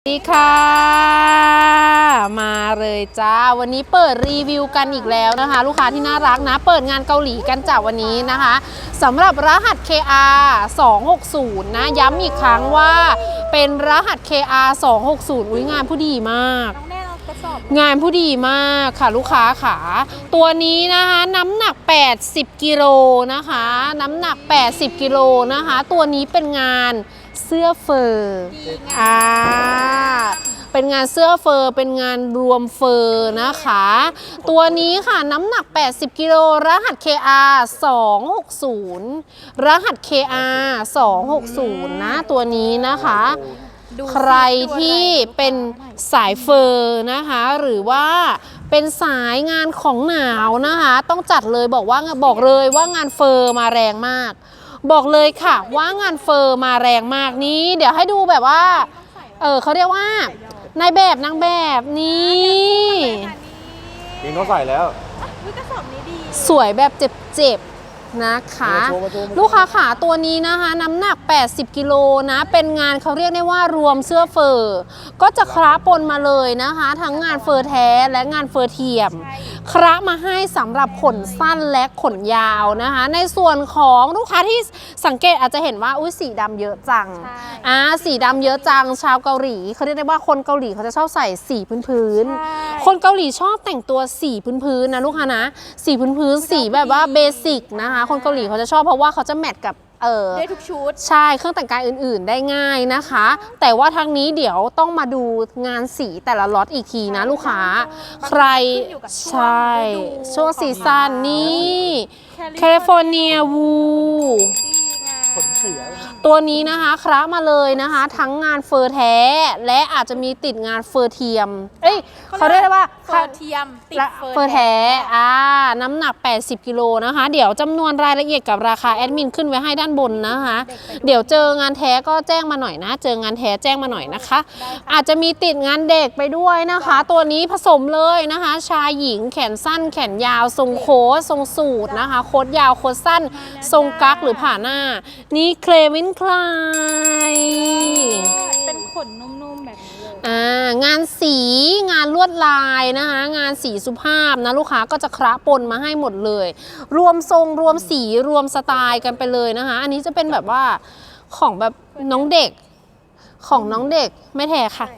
สวัสดีค่ะ มาเลยจ้า วันนี้เปิดรีวิวกันอีกแล้วนะคะ ลูกค้าที่น่ารักนะ เปิดงานเกาหลีกันจากวันนี้นะคะสำหรับรหัส KR 260 นะ ย้ำอีกครั้งว่าเป็นรหัส KR 260 อุ้ยงานผู้ดีมากน้องแน่เราทดสอบงานผู้ดีมากค่ะลูกค้าขาตัวนี้นะคะน้ำหนัก 80กิโลนะคะ น้ำหนัก 80กิโลนะคะ ตัวนี้เป็นงาน เสื้อเฟอร์ดีงาอ่าเป็นงานเสื้อเฟอร์เป็นงานรวมเฟอร์นะคะ ตัวนี้ค่ะน้ำหนัก 80 กิโลรหัส KR 260 รหัส KR 260 นะ ตัวนี้นะคะดูใครที่เป็นสายเฟอร์นะคะ หรือว่าเป็นสายงานของหนาวนะคะ ต้องจัดเลยบอกว่าบอกเลยว่างานเฟอร์มาแรงมาก บอกเลยค่ะ ว่างานเฟอร์มาแรงมากนี้ เดี๋ยวให้ดูแบบว่า เออเขาเรียกว่านายแบบนางแบบนี่ยิงเขาใส่แล้ววิกระสอบนี้ดีสวยแบบเจ็บๆนะคะมาโชว์มาโชว์มาโชว์ ลูกค้าขาตัวนี้นะคะ น้ำหนัก 80 กิโลนะ เป็นงานเขาเรียกได้ว่ารวมเสื้อเฟอร์ ก็จะคราปนมาเลยนะคะ ทั้งงานเฟอร์แท้และงานเฟอร์เทียม คระมาให้สำหรับขนสั้นและขนยาวนะคะ ในส่วนของลูกค้าที่สังเกตอาจจะเห็นว่าอุ้ยสีดำเยอะจังใช่อ่าสีดำเยอะจังชาวเกาหลีเขาเรียกได้ว่าคนเกาหลีเขาจะชอบใส่สีพื้นใช่ๆคนเกาหลีชอบแต่งตัวสีพื้นๆนะลูกค้านะสีพื้นๆสีแบบว่าเบสิกนะคะ คนเกาหลีเขาจะชอบเพราะว่าเขาจะแมทกับ เออได้ทุกชุด ใช่เครื่องแต่งกายอื่นๆได้ง่ายนะคะ แต่ว่าทางนี้เดี๋ยวต้องมาดูงานสีแต่ละล็อตอีกทีนะลูกค้า ใครขึ้นอยู่กับช่วงใช่ฤดูช่วงซีซั่นนี่แคลิฟอร์เนียวูดีงามขนเสือตัวนี้นะคะคระมาเลยนะคะ ทั้งงานเฟอร์แท้ และอาจจะมีติดงานเฟอร์เทียม เอ้ยเขาเรียกได้ว่า เฟอร์เทียมติดและเฟอร์แท้อ่าน้ำหนัก 80 กิโลนะคะ เดี๋ยวจำนวนรายละเอียดกับราคาแอดมินขึ้นไว้ให้ด้านบนนะคะ เดี๋ยวเจองานแท้ก็แจ้งมาหน่อยนะ เจองานแท้แจ้งมาหน่อยนะคะ อาจจะมีติดงานเด็กไปด้วยนะคะ ตัวนี้ผสมเลยนะคะ ชายหญิงแขนสั้นแขนยาว ทรงโค้ททรงสูทนะคะ โค้ทยาวโค้ทสั้น ทรงกั๊กหรือผ่าหน้า นี่เคลวินคลายเป็นขนนุ่มๆแบบนี้เลย อ่างานสีงานลวดลายนะคะงานสีสุภาพนะลูกค้าก็จะคระปนมาให้หมดเลย รวมทรงรวมสีรวมสไตล์กันไปเลยนะคะ อันนี้จะเป็นแบบว่าของแบบน้องเด็กของน้องเด็กไม่แท้ค่ะ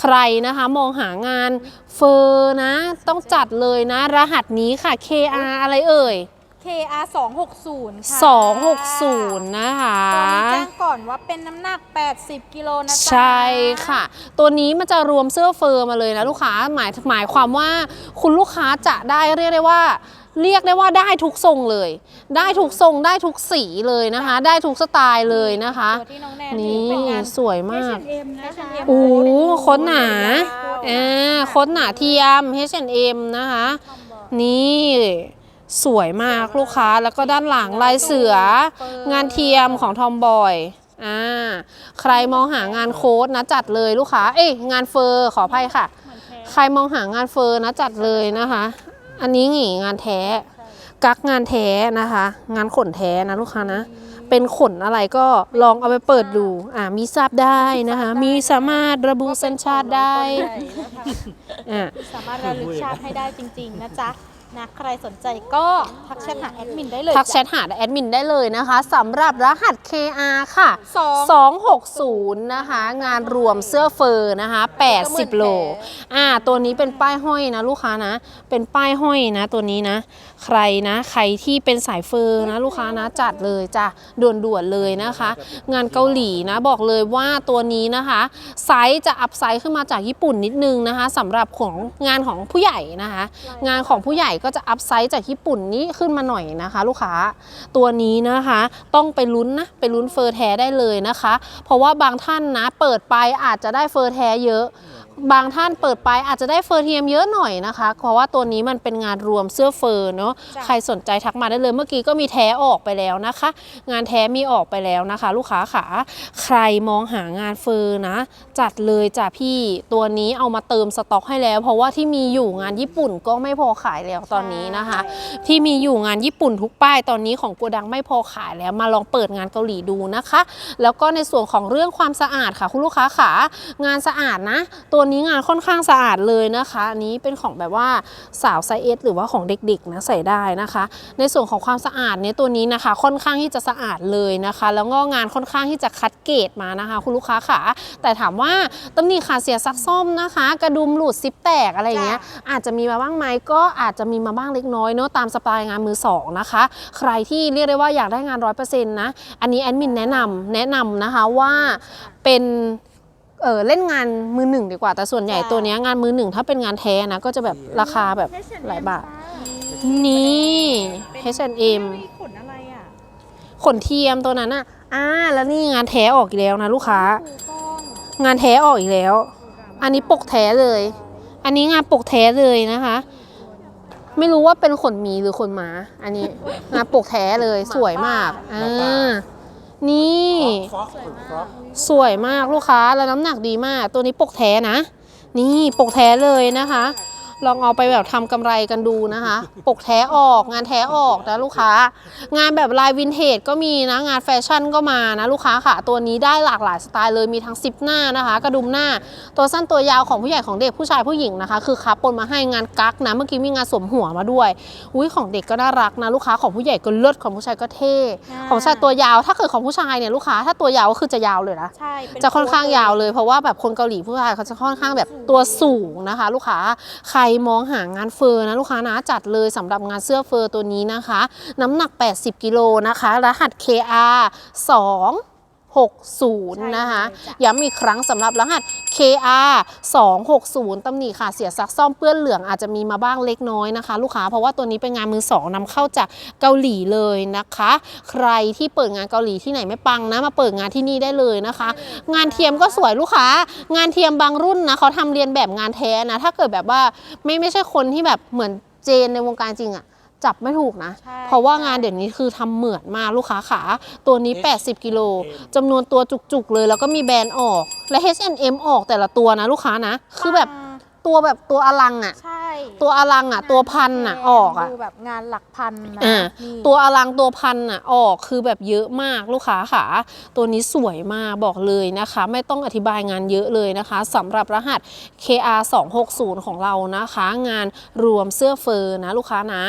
ใครนะคะมองหางานเฟอร์นะ ต้องจัดเลยนะ รหัสนี้ค่ะ KR อะไรเอ่ย KR 260ค่ะ260 นะคะ ตัวนี้แจ้งก่อนว่าเป็นน้ำหนัก 80 กิโลนะจ๊ะใช่ค่ะ ตัวนี้มันจะรวมเสื้อเฟอร์มาเลยนะลูกค้าหมายหมายความว่าคุณลูกค้าจะได้เรียกได้ว่าเรียกได้ว่าได้ทุกทรงเลย ได้ทุกทรงได้ทุกสีเลยนะคะ ได้ทุกสไตล์เลยนะคะตัวที่น้องแนนนี่เป็นงานสวยมาก H&M นะคะโอ้โคตรหนาอ่าโคตรหนาเทียม H&M นะคะ นี่ สวยมากลูกค้าแล้วก็ด้านหลังลายเสืองานเทียมของทอมบอยอ่าใครมองหางานโค้ดนะจัดเลยลูกค้า เอ้ยงานเฟอร์ขออภัยค่ะ ใครมองหางานเฟอร์นะจัดเลยนะคะ อันนี้หงีงานแท้ กักงานแท้นะคะ งานขนแท้นะลูกค้านะ เป็นขนอะไรก็ลองเอาไปเปิดดูอ่ามีทราบได้นะคะ มีสามารถระบุสัญชาติได้อ่าสามารถระลึกชาติให้ได้จริง ๆ นะจ๊ะ นะใครสนใจก็ทักแชทหาแอดมินได้เลยทักแชทหาแอดมินได้เลยนะคะสำหรับรหัส KR ค่ะสอง260 นะคะ งานรวมเสื้อเฟอร์นะคะ 80 โล อ่า ตัวนี้เป็นป้ายห้อยนะลูกค้านะ เป็นป้ายห้อยนะตัวนี้นะ ใครนะ ใครที่เป็นสายเฟอร์นะลูกค้านะจัดเลยจ้ะด่วนๆเลยนะคะ งานเกาหลีนะบอกเลยว่าตัวนี้นะคะ ไซส์จะอัพไซส์ขึ้นมาจากญี่ปุ่นนิดนึงนะคะสำหรับของงานของผู้ใหญ่นะคะ งานของผู้ใหญ่ก็จะอัพไซส์จากญี่ปุ่นนี้ขึ้นมาหน่อยนะคะ ลูกค้าตัวนี้นะคะ ต้องไปลุ้นนะไปลุ้นเฟอร์แท้ได้เลยนะคะ เพราะว่าบางท่านนะเปิดไปอาจจะได้เฟอร์แท้เยอะ บางท่านเปิดไปอาจจะได้เฟอร์เทียมเยอะหน่อยนะคะ เพราะว่าตัวนี้มันเป็นงานรวมเสื้อเฟอร์เนาะจ้ะใครสนใจทักมาได้เลยเมื่อกี้ก็มีแท้ออกไปแล้วนะคะ งานแท้มีออกไปแล้วนะคะ ลูกค้าขาใครมองหางานเฟอร์นะ จัดเลยจ้ะพี่ตัวนี้เอามาเติมสต็อกให้แล้ว เพราะว่าที่มีอยู่งานญี่ปุ่นก็ไม่พอขายแล้วตอนนี้นะคะ ที่มีอยู่งานญี่ปุ่นทุกป้ายตอนนี้ของโกดังไม่พอขายแล้วมาลองเปิดงานเกาหลีดูนะคะ แล้วก็ในส่วนของเรื่องความสะอาดค่ะ คุณลูกค้าขางานสะอาดนะ ตัวนี้งานค่อนข้างสะอาดเลยนะคะ อันนี้เป็นของแบบว่าสาวไซส์เอสหรือว่าของเด็กๆนะใส่ได้นะคะ ในส่วนของความสะอาดเนี่ยตัวนี้นะคะ ค่อนข้างที่จะสะอาดเลยนะคะ แล้วก็งานค่อนข้างที่จะคัดเกรดมานะคะ คุณลูกค้าขาแต่ถามว่าตำหนิขาเสียซักซ่อมนะคะ กระดุมหลุดซิปแตกอะไรอย่างเงี้ยอาจจะมีมาบ้างไหมก็อาจจะมีมาบ้างเล็กน้อยเนอะตามสไตล์งานมือสองนะคะ ใครที่เรียกได้ว่าอยากได้งานร้อยเปอร์เซ็นต์นะอันนี้แอดมินแนะนำแนะนำนะคะว่าเป็น เออเล่นงานมือหนึ่งดีกว่า แต่ส่วนใหญ่จ้ะตัวเนี้ยงานมือหนึ่งถ้าเป็นงานแท้นะ ก็จะแบบราคาแบบหลายบาท นี่ H&M มีขนอะไรอะขนเทียมตัวนั้นอะอ่าแล้วนี่งานแท้ออกอีกแล้วนะลูกค้าถูกต้องงานแท้ออกอีกแล้ว อันนี้ปกแท้เลย อันนี้งานปกแท้เลยนะคะ ไม่รู้ว่าเป็นขนหมีหรือขนหมา อันนี้งานปกแท้เลยสวยมากอ่า นี่ฟ็อกฟ็อกสวยมากลูกค้าแล้วน้ำหนักดีมาก ตัวนี้ปกแท้นะ นี่ปกแท้เลยนะคะ ลองเอาไปแบบทำกำไรกันดูนะคะ ปกแท้ออกงานแท้ออกนะลูกค้า งานแบบลายวินเทจก็มีนะ งานแฟชั่นก็มานะลูกค้าค่ะ ตัวนี้ได้หลากหลายสไตล์เลยมีทั้งซิปหน้านะคะ กระดุมหน้า ตัวสั้นตัวยาวของผู้ใหญ่ของเด็กผู้ชายผู้หญิงนะคะ คือคับปนมาให้งานกั๊กนะเมื่อกี้มีงานสวมหัวมาด้วย อุ้ยของเด็กก็น่ารักนะลูกค้าของผู้ใหญ่ก็เลิศของผู้ชายก็เท่ของผู้ชายตัวยาวถ้าเกิดของผู้ชายเนี่ยลูกค้าถ้าตัวยาวก็คือจะยาวเลยนะใช่เป็จะค่อนข้างยาวเลยเพราะว่าแบบคนเกาหลีผู้ชายเขาจะค่อนข้างแบบตัวสูงนะคะ ลูกค้าใครมองหางานเฟอร์นะลูกค้านะจัดเลยสำหรับงานเสื้อเฟอร์ตัวนี้นะคะ น้ำหนัก 80 กิโลนะคะ รหัส KR 2 60 นะคะ ย้ำอีกครั้งสำหรับรหัส KR 260ตำหนิค่ะ เสียซักซ่อมเปื้อนเหลืองอาจจะมีมาบ้างเล็กน้อยนะคะ ลูกค้า เพราะว่าตัวนี้เป็นงานมือสองนำเข้าจากเกาหลีเลยนะคะ ใครที่เปิดงานเกาหลีที่ไหนไม่ปังนะ มาเปิดงานที่นี่ได้เลยนะคะ งานเทียมก็สวยลูกค้า งานเทียมบางรุ่นนะเขาทำเรียนแบบงานแท้นะ ถ้าเกิดแบบว่าไม่ไม่ใช่คนที่แบบเหมือนเจนในวงการจริงอะ จับไม่ถูกนะ ใช่เพราะว่างานเดี๋ยวนี้คือทำเหมือนมากลูกค้าขา ตัวนี้ 80 กิโลจำนวนตัวจุกๆเลย แล้วก็มีแบรนด์ออก และ H&M ออกแต่ละตัวนะลูกค้านะ คือแบบตัวแบบตัวอลังอะใช่ตัวอลังอะตัวพันอะออกอะ ดูแบบงานหลักพันนะอ่า นี่ตัวอลังตัวพันอะออกคือแบบเยอะมากลูกค้าค่ะตัวนี้สวยมากบอกเลยนะคะ ไม่ต้องอธิบายงานเยอะเลยนะคะสำหรับรหัส KR 2 6 0ของเรานะคะ งานรวมเสื้อเฟอร์นะลูกค้านะ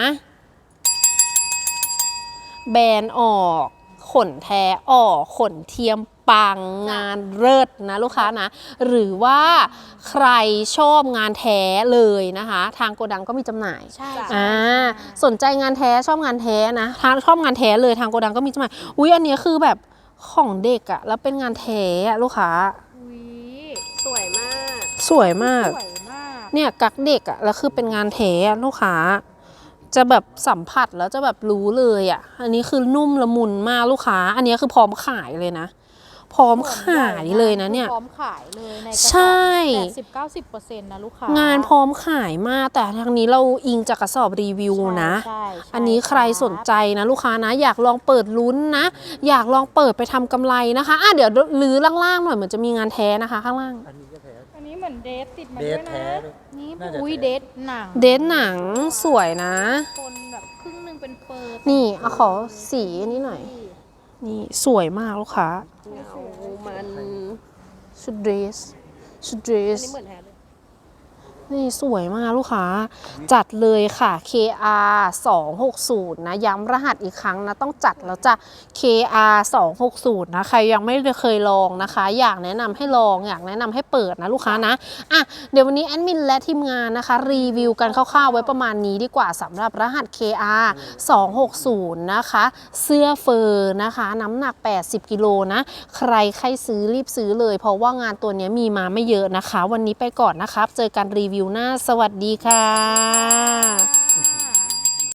แบรนด์ออก ขนแท้ออก ขนเทียมปังงานเลิศนะลูกค้านะ หรือว่าใครชอบงานแท้เลยนะคะ ทางโกดังก็มีจำหน่ายใช่อ่าสนใจงานแท้ชอบงานแท้นะทางชอบงานแท้เลยทางโกดังก็มีจำหน่ายอุ้ยอันเนี้ยคือแบบของเด็กอะแล้วเป็นงานแท้อะลูกค้าอุ๊ยสวยมากสวยมาก สวยมาก เนี่ยกักเด็กอะแล้วคือเป็นงานแท้อะลูกค้า จะแบบสัมผัสแล้วจะแบบรู้เลยอะอันนี้คือนุ่มละมุนมากลูกค้า อันเนี้ยคือพร้อมขายเลยนะ พร้อมขายเลยนะเนี่ย พร้อมขายเลยในกระสอบใช่แปดสิบเก้าสิบเปอร์เซ็นต์นะลูกค้า งานพร้อมขายมากแต่ทางนี้เราอิงจากกระสอบรีวิวนะใช่ใช่อันนี้ใครสนใจนะลูกค้านะ อยากลองเปิดลุ้นนะ อยากลองเปิดไปทำกำไรนะคะอะเดี๋ยวลือล่างๆหน่อยเหมือนจะมีงานแท้นะคะ ข้างล่างอันนี้ก็แท้อันนี้ เหมือนเดทติดมาเดด้วทยแท้นะด้วยนี่น่าจะอุ้ยแท้ เดทหนังเดนหนังสวยนะ คนแบบครึ่งหนึ่งเป็นเฟอร์นี่เอาขอสีอันนี้หน่อย นี่สวยมากลูกค้าเงามันชุดเดรสชุดเดรอันส นี้เหมือนแท้เลย นี่สวยมากลูกค้า จัดเลยค่ะ KR 260นะย้ำรหัสอีกครั้งนะต้องจัดแล้วจ้ะ KR 260นะใครยังไม่เคยลองนะคะ อยากแนะนำให้ลองอยากแนะนำให้เปิดนะลูกค้านะอะเดี๋ยววันนี้แอดมินและทีมงานนะคะ รีวิวกันคร่าวๆไว้ประมาณนี้ดีกว่าสำหรับรหัส KR 260นะคะ เสื้อเฟอร์นะคะน้ำหนัก 80กิโลนะใครใครซื้อรีบซื้อเลย เพราะว่างานตัวนี้มีมาไม่เยอะนะคะ วันนี้ไปก่อนนะครับเจอกันรีวิวิวหน้า สวัสดีค่ะ